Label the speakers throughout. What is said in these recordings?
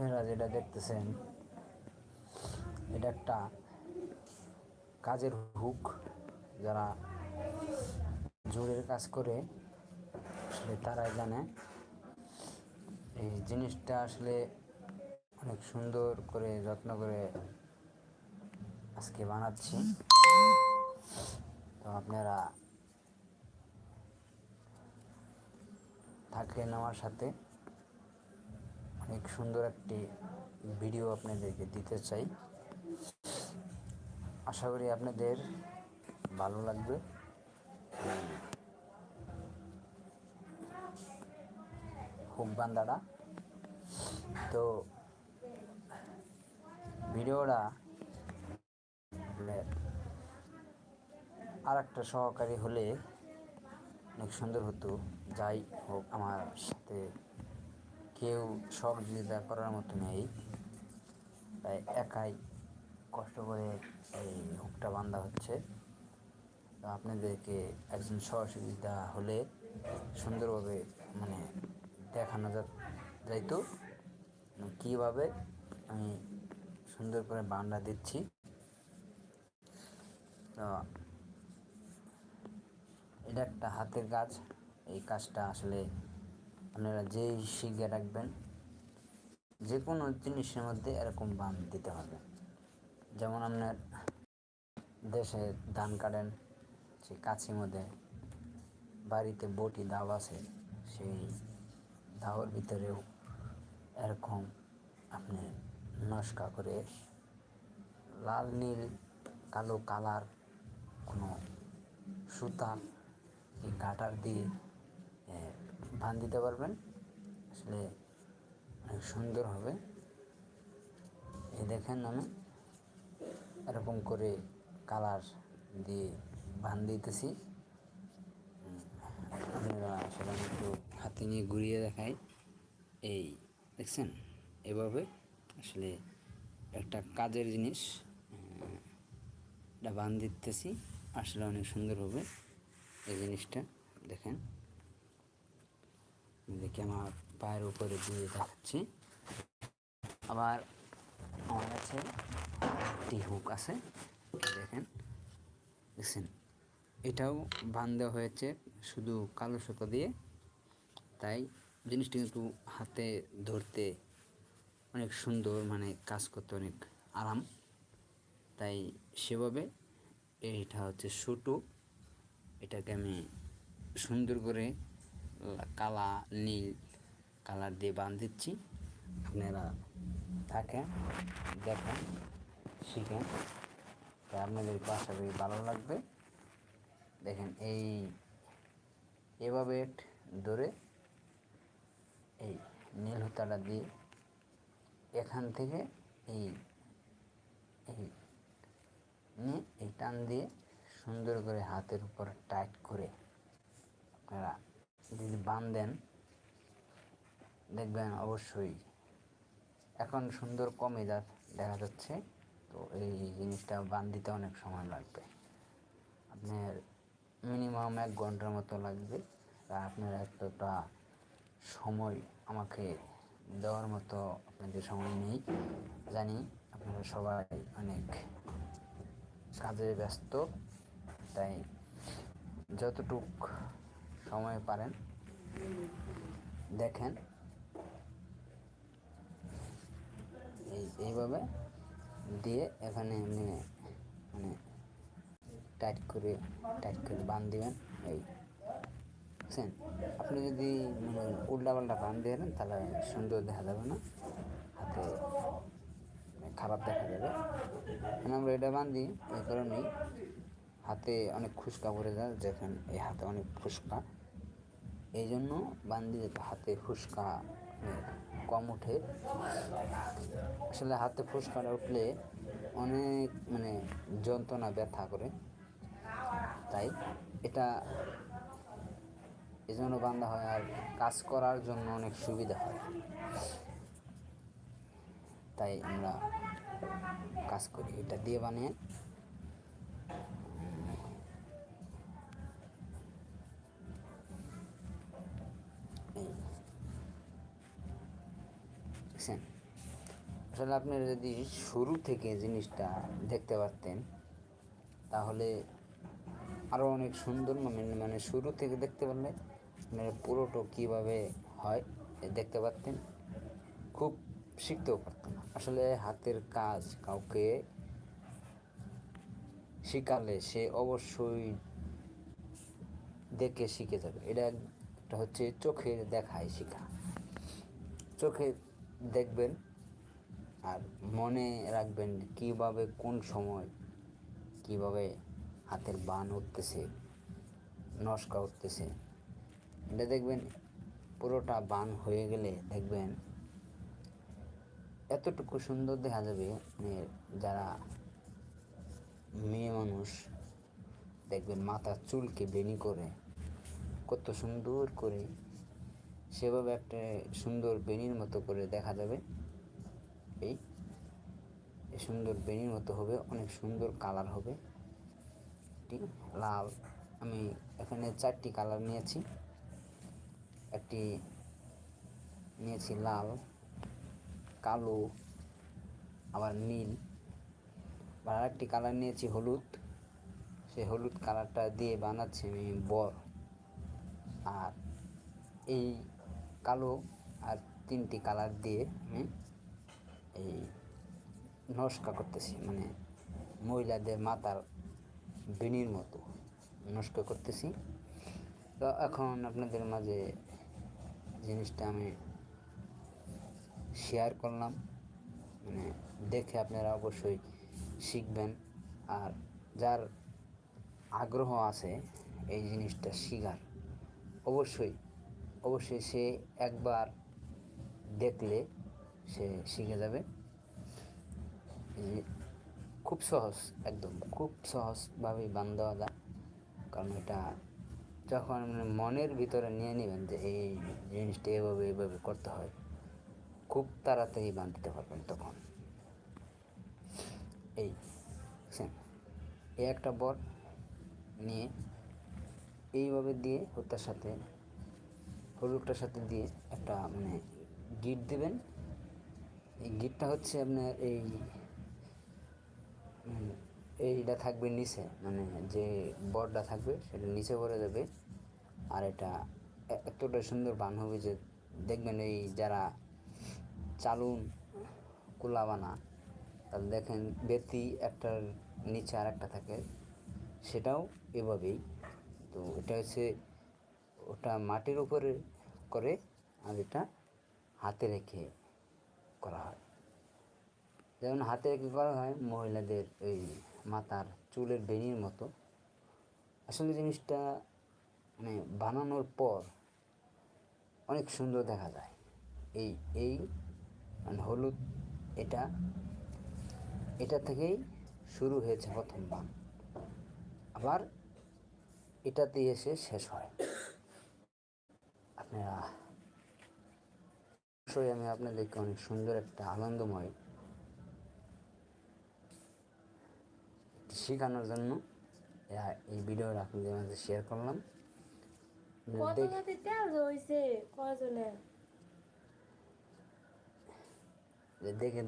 Speaker 1: আপনারা যেটা দেখতেছেন, এটা একটা কাজের হুক যারা জোরের কাজ করে, আসলে তারাই জানে। এই জিনিসটা আসলে অনেক সুন্দর করে, যত্ন করে আজকে বানাচ্ছি। তো আপনারা থাকলেন আমার সাথে। অনেক সুন্দর একটি ভিডিও আপনাদেরকে দিতে চাই। আশা করি আপনাদের ভালো লাগবে। হুক বান্দাটা তো ভিডিওটা আর একটা সহকারী হলে অনেক সুন্দর হতো। যাই হোক, আমার সাথে কেউ সহযোগিতা করার মতো নেই। তাই একাই কষ্ট করে এই হুকটা বান্ধা হচ্ছে। তো আপনাদেরকে একজন সহযোগিতা হলে সুন্দরভাবে মানে দেখানো যাইতো মানে কীভাবে আমি সুন্দর করে বান্ডা দিচ্ছি। তো এটা একটা হাতের কাজ। এই কাজটা আসলে আপনারা যেই শিখে রাখবেন যে কোনো জিনিসের মধ্যে এরকম বান দিতে হবে। যেমন আপনার দেশে ধান কাটেন, সে কাছি মধ্যে বাড়িতে বটি, দাও আছে, সেই দাওয়ার ভিতরেও এরকম আপনি নস্কা করে লাল, নীল, কালো কালার কোনো সুতা গাটার দিয়ে বান দিতে পারবেন। আসলে অনেক সুন্দর হবে। এই দেখেন আমি এরকম করে কালার দিয়ে বান দিতেছি। আপনারা আসলে একটু হাতে নিয়ে ঘুরিয়ে দেখাই। এই দেখছেন? এভাবে আসলে একটা কাজের জিনিস এটা বান দিতেছি। আসলে অনেক সুন্দর হবে এই জিনিসটা। দেখেন? দেখে আমার পায়ের উপরে দিয়ে দেখাচ্ছি। আবার আমার কাছে একটি হুক আছে, দেখেন। দেখছেন? এটাও বান দেওয়া হয়েছে শুধু কালো সুতো দিয়ে। তাই জিনিসটি কিন্তু হাতে ধরতে অনেক সুন্দর মানে কাজ করতে অনেক আরাম। তাই সেভাবে এইটা হচ্ছে ছোটো এটাকে আমি সুন্দর করে কালা নীল কালার দিয়ে বান দিচ্ছি আপনারা থাকেন, দেখেন, শিখেন। আপনাদের করি ভালো লাগবে। দেখেন, এই, এভাবে ধরে এই নীল হতাটা দিয়ে এখান থেকে এই এই, নিয়ে এই টান দিয়ে সুন্দর করে হাতের উপর টাইট করে আপনারা যদি বান দেন, দেখবেন অবশ্যই এখন সুন্দর কমে যা দেখা যাচ্ছে। তো এই জিনিসটা বান দিতে অনেক সময় লাগবে। আপনার মিনিমাম এক ঘণ্টার মতো লাগবে। আর আপনার এতটা সময় আমাকে দেওয়ার মতো আপনাদের সময় নেই। জানি আপনারা সবাই অনেক কাজে ব্যস্ত, তাই যতটুক সময় পারেন। দেখেন। এই, এইভাবে দিয়ে এখানে এমনি মানে টাইট করে টাইট করে বান দিবেন। এই, বুঝছেন? আপনি যদি মানে উল্টা পাল্টা বান দিয়ে দেন, তাহলে সুন্দর দেখা যাবে না। হাতে খারাপ দেখা যাবে। মানে আমরা এটা বান্ধি এই কারণেই হাতে অনেক খুশকা পড়ে যায় যেখানে এই হাতে অনেক ফুসকা। এই জন্য বান্ধি হাতে ফুসকা কম ওঠে। আসলে হাতে ফুসকাটা উঠলে অনেক মানে যন্ত্রণা, ব্যথা করে। তাই এটা এই জন্য বান্ধা হয় আর কাজ করার জন্য অনেক সুবিধা হয়। তাই আমরা কাজ করি, এটা দিয়ে বানিয়ে আসলে আপনি যদি শুরু থেকে জিনিসটা দেখতে পারতেন, তাহলে আরও অনেক সুন্দর মানে মানে শুরু থেকে দেখতে পারলে মানে পুরোটা কীভাবে হয় দেখতে পারতেন। খুব শিখতেও পারতেন। আসলে হাতের কাজ কাউকে শিখালে সে অবশ্যই দেখে শিখে যাবে। এটা একটা হচ্ছে চোখের দেখায় শেখা। চোখে দেখবেন আর মনে রাখবেন কীভাবে কোন সময় কীভাবে হাতের বান উঠতেছে, নস্কা উঠতেছে। এটা দেখবেন পুরোটা বান হয়ে গেলে দেখবেন এতটুকু সুন্দর দেখা যাবে মানে যারা মেয়ে মানুষ, দেখবেন মাথার চুলকে বেনি করে, কত সুন্দর করে সেভাবে একটা সুন্দর বেনির মতো করে দেখা যাবে। এই সুন্দর বেনির মতো হবে, অনেক সুন্দর কালার হবে। ঠিক লাল, আমি এখানে চারটি কালার নিয়েছি। একটি নিয়েছি লাল, কালো, আবার নীল। আর আরেকটি কালার নিয়েছি হলুদ। সেই হলুদ কালারটা দিয়ে বানাচ্ছি আমি বর। আর এই কালো আর তিনটি কালার দিয়ে আমি এই নস্কা করতেছি মানে মহিলাদের মাথার বেনির মতো নস্কা করতেছি। তো এখন আপনাদের মাঝে জিনিসটা আমি শেয়ার করলাম। মানে দেখে আপনারা অবশ্যই শিখবেন। আর যার আগ্রহ আছে এই জিনিসটা শিখার, অবশ্যই অবশ্যই সে একবার দেখলে সে শিখে যাবে। খুব সহজ, একদম। খুব সহজভাবেই বান দেওয়া যায়। কারণ এটা যখন মানে মনের ভিতরে নিয়ে নেবেন যে এই জিনিসটা এভাবে এভাবে করতে হয়, খুব তাড়াতাড়ি বান দিতে পারবেন তখন। এই এই একটা বল নিয়ে এইভাবে দিয়ে হত্যার সাথে, হলুদটার সাথে দিয়ে একটা মানে গিট দেবেন। এই গিটটা হচ্ছে আপনার এই এইটা থাকবে নিচে মানে যে বরটা থাকবে সেটা নিচে পড়ে যাবে আর এটা এতটা সুন্দর বান হবে যে দেখবেন এই যারা চালুন কুলা বানা, তাহলে দেখেন বেতি একটার নিচে আর একটা থাকে, সেটাও এভাবেই। তো এটা হচ্ছে ওটা মাটির উপরে করে আর এটা হাতে রেখে করা হয়। যেমন হাতে রেখে করা হয়, মহিলাদের এই মাথার চুলের বেনির মতো। আসলে জিনিসটা মানে বানানোর পর অনেক সুন্দর দেখা যায়। এই এই মানে হলুদ এটা এটা থেকেই শুরু হয়েছে প্রথম বান। আবার এটাতে এসে শেষ হয়। আপনারা অবশ্যই আমি আপনাদেরকে অনেক সুন্দর একটা আনন্দময় শেখানোর জন্য এই ভিডিওটা আপনাদের মাঝে শেয়ার করলাম। দেখ-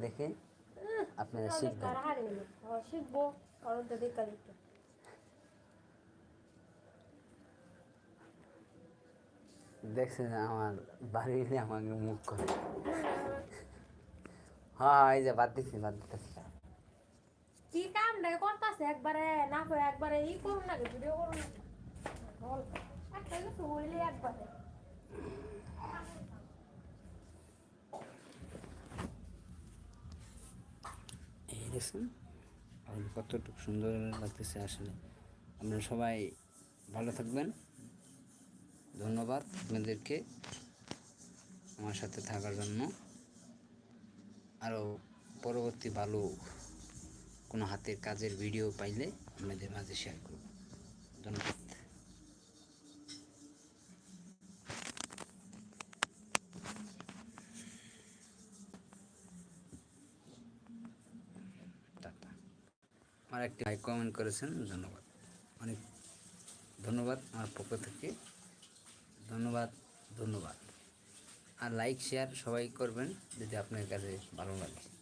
Speaker 1: দেখে আপনারা শিখবেন।
Speaker 2: শিখব কারণ তো
Speaker 1: দেখছেন আমার বাড়িতে আমাকে মুখ করে। হ্যাঁ এই যে বাদ দিচ্ছি বাদ দিতেছি।
Speaker 2: কি কাম রে করতাছে? একবারে না করে একবারে ই করুন না ভিডিও করুন একটা হইলে একবারে।
Speaker 1: এই দেখছেন আর কতটুকু সুন্দর লাগতেছে আসলে। আপনারা সবাই ভালো থাকবেন। ধন্যবাদ আপনাদেরকে আমার সাথে থাকার জন্য। আরও পরবর্তী ভালো কোনো হাতের কাজের ভিডিও পাইলে আপনাদের মাঝে শেয়ার করব। ধন্যবাদ। আমার একটি ভাই কমেন্ট করেছেন, ধন্যবাদ। অনেক ধন্যবাদ আমার পক্ষ থেকে। ধন্যবাদ ধন্যবাদ। আর লাইক শেয়ার সবাই করবেন, যদি আপনার কাছে ভালো লাগে।